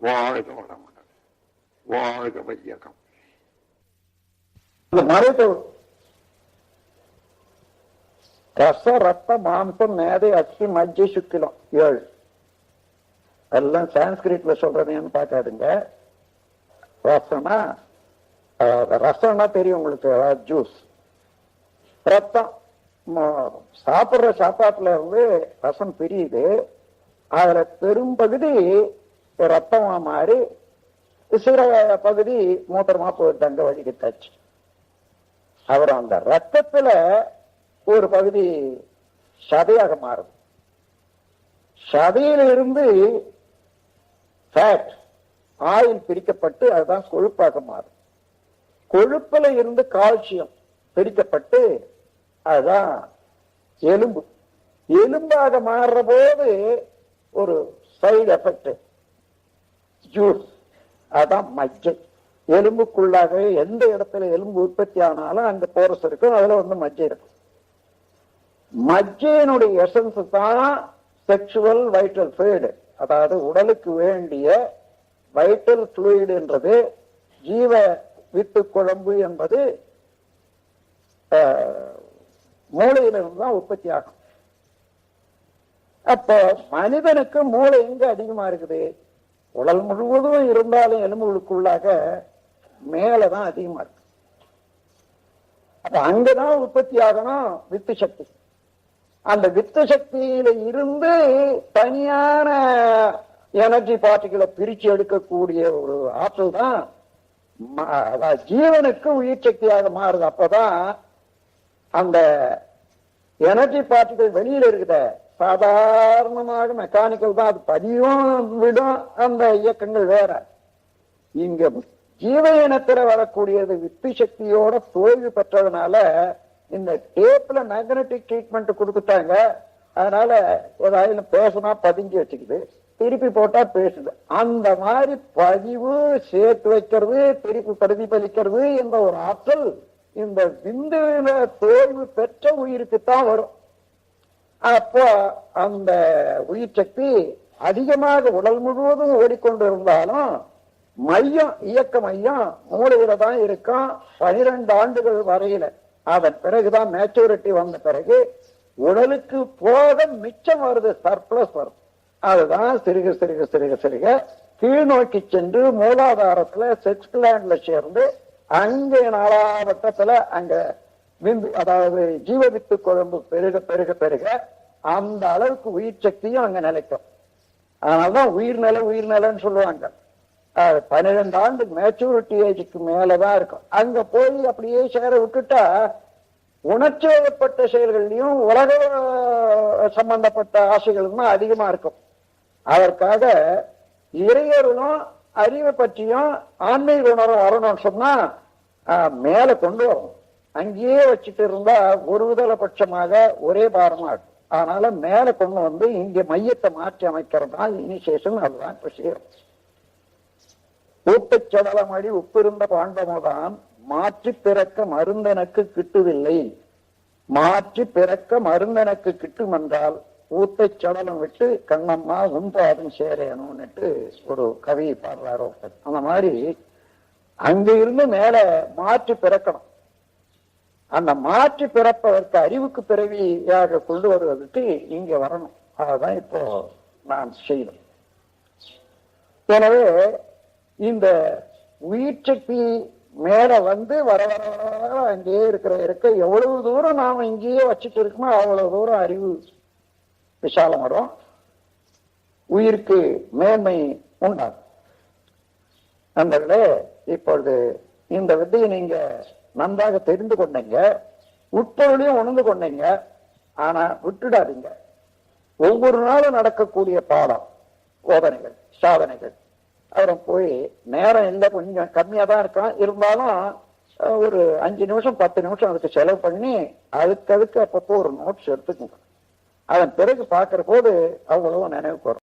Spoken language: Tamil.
வாழ்க வளமுடன். வாழ்க வையகம் இந்த மறைத்து ரச ரத்த மாம்சம் மேதை அச்சு மஜ்ஜி சுக்கிலம் ஏழு. எல்லாம் சான்ஸ்கிரிட்ல சொல்றதுன்னு பார்க்காதுங்க. ரசனா ரசம்னா தெரியும் உங்களுக்கு அதாவது ஜூஸ். ரத்தம் சாப்பிடுற சாப்பாட்டுல இருந்து ரசம் பிரியுது. அதுல பெரும்பகுதி ரத்தமா மாறி சில பகுதி மூத்திரமா போயிட்டு அங்க தச்சு அவர் அந்த ரத்தத்துல ஒரு பகுதி சதையாக மாறுது சதையில இருந்து ஃபேட் ஆயில் பிரிக்கப்பட்டு அதுதான் கொழுப்பாக மாறும். கொழுப்புல இருந்து கால்சியம் பிரிக்கப்பட்டு அதுதான் எலும்பு. எலும்பாக மாறுற போது ஒரு சைடு எஃபெக்ட் ஜூஸ் அதான் மஜ்ஜை எலும்புக்குள்ளாக எந்த இடத்துல எலும்பு உற்பத்தி ஆனாலும் அங்க போரஸ் இருக்கும் அதுல வந்து மஜ்ஜை இருக்கும். மஜ்ஜையினுடைய எசன்ஸ் தான் செக்ஷுவல் வைட்டல் fluid. அதாவது உடலுக்கு வேண்டிய வைட்டல் fluid என்றது ஜீவ வித்து குழம்பு என்பது மூளையிலிருந்து தான் உற்பத்தி ஆகும். அப்போ மனிதனுக்கு மூளை எங்க அதிகமா இருக்குது? உடல் முழுவதும் இருந்தாலும் எலும்புகளுக்குள்ளாக மேலதான் அதிகமா இருக்கு. அப்ப அங்கதான் உற்பத்தி ஆகணும் வித்து சக்தி. அந்த வித்து சக்தியில இருந்து தனியான எனர்ஜி பார்ட்டிகளை பிரிச்சு எடுக்கக்கூடிய ஒரு ஆற்றல் தான் ம- அதாவது ஜீவனுக்கு உயிர் சக்தியாக மாறுது. அப்பதான் அந்த எனர்ஜி பார்ட்டிகள் வெளியில இருக்குதே சாதாரணமாக மெக்கானிக்கல் தான். அது பதியும் விடும் அந்த இயக்கங்கள் வேற. இங்க ஜீவ இனத்துல வரக்கூடியது வித்து சக்தியோட தோல்வி பெற்றதுனால இந்த டேப்ல மேக்னட்டிக் ட்ரீட்மெண்ட் கொடுத்துட்டாங்க. அதனால ஏதாவது பேசினா பதிஞ்சு வச்சுக்குது. திருப்பி போட்டா பேசுது. அந்த மாதிரி பதிவு சேர்த்து வைக்கிறது திருப்பி பிரதிபலிக்கிறது என்ற ஒரு ஆற்றல் இந்த விந்துவில தோல்வி பெற்ற உயிருக்குத்தான் வரும். அப்போ அந்த உயிர் சக்தி அதிகமாக உடல் முழுவதும் ஓடிக்கொண்டிருந்தாலும் மையம் இயக்க மையம் மூளையில தான் இருக்கும். பனிரெண்டு ஆண்டுகள் வரையில. அதன் பிறகுதான் மேச்சூரிட்டி வந்த பிறகு உடலுக்கு போக மிச்சம் வருது சர்ப்ளஸ் வரும். அதுதான் சிறுக சிறுக சிறுக சிறுக கீழ் நோக்கி சென்று மூலாதாரத்துல செக்ஸ் கிளாண்ட்ல சேர்ந்து அங்கே நாலாவட்டத்துல அங்க விந்து அதாவது ஜீவவித்து குழம்பு பெருக பெருக பெருக அந்த அளவுக்கு உயிர் சக்தியும் அங்க நிலைக்கும். அதனாலதான் உயிர் உயிர்நிலைன்னு சொல்லுவாங்க. பன்னிரெண்டு ஆண்டு மேச்சூரிட்டி ஏஜுக்கு மேலதான் இருக்கும். அங்க போய் அப்படியே சேர விட்டுட்டா உணர்ச்சி வயப்பட்ட செயல்கள்லயும் உலக சம்பந்தப்பட்ட ஆசைகளும் அதிகமா இருக்கும். அதற்காக இறையர்களும் அறிவை பற்றியும் ஆன்மீக உணர்வு வரணும்னு சொன்னா மேல கொண்டு வரும். அங்கேயே வச்சுட்டு இருந்தா ஒரு விதல பட்சமாக ஒரே பாரமா இருக்கும் அதனால மேல கொண்டு வந்து இங்க மையத்தை மாற்றி அமைக்கிறது இனிசேஷன் இனிஷியேஷன் அதுதான் இப்ப செய்யறோம் ஊட்டச் சடலமடி உப்பிருந்த பாண்டமோதான் மாற்றி பிறக்க மருந்தெனக்கு கிட்டுவில்லை. மாற்றி பிறக்க மருந்தெனக்கு கிட்டும் என்றால் ஊத்தச்சடலம் விட்டு கண்ணம்மா உண்பாதும் சேரேனும்னுட்டு ஒரு கவி பாடுறாரு அந்த மாதிரி அங்க இருந்து மேல மாற்றி பிறக்கணும். அந்த மாற்றி பிறப்பதற்கு அறிவுக்கு பிறவியாக கொண்டு வருவதற்கு இங்க வரணும். அதுதான் இப்போ நான் செய்யணும் எனவே இந்த உயிர்ச்சக்தி மேல வந்து வர வர வர அங்கேயே இருக்கிற இருக்க எவ்வளவு தூரம் நாம இங்கேயே வச்சுட்டு இருக்கோமோ அவ்வளவு தூரம் அறிவு விசாலம் வரும் உயிருக்கு மேன்மை உண்டாகும். அந்த இப்பொழுது இந்த வித்தையை நீங்க நன்றாக தெரிந்து கொண்டீங்க உட்பொருளையும் உணர்ந்து கொண்டீங்க ஆனா விட்டுடாதீங்க. ஒவ்வொரு நாளும் நடக்கக்கூடிய பாடம் போதனைகள் சாதனைகள். அப்புறம் போய் நேரம் இல்லை கொஞ்சம் கம்மியாக தான் இருக்கலாம். இருந்தாலும் ஒரு அஞ்சு நிமிஷம் பத்து நிமிஷம் அதுக்கு செலவு பண்ணி அதுக்கு அதுக்கு அப்பப்போ ஒரு நோட்ஸ் எடுத்துக்கோங்க. அதன் பிறகு பார்க்கிற போது அவ்வளவு நினைவுக்கு வரும்.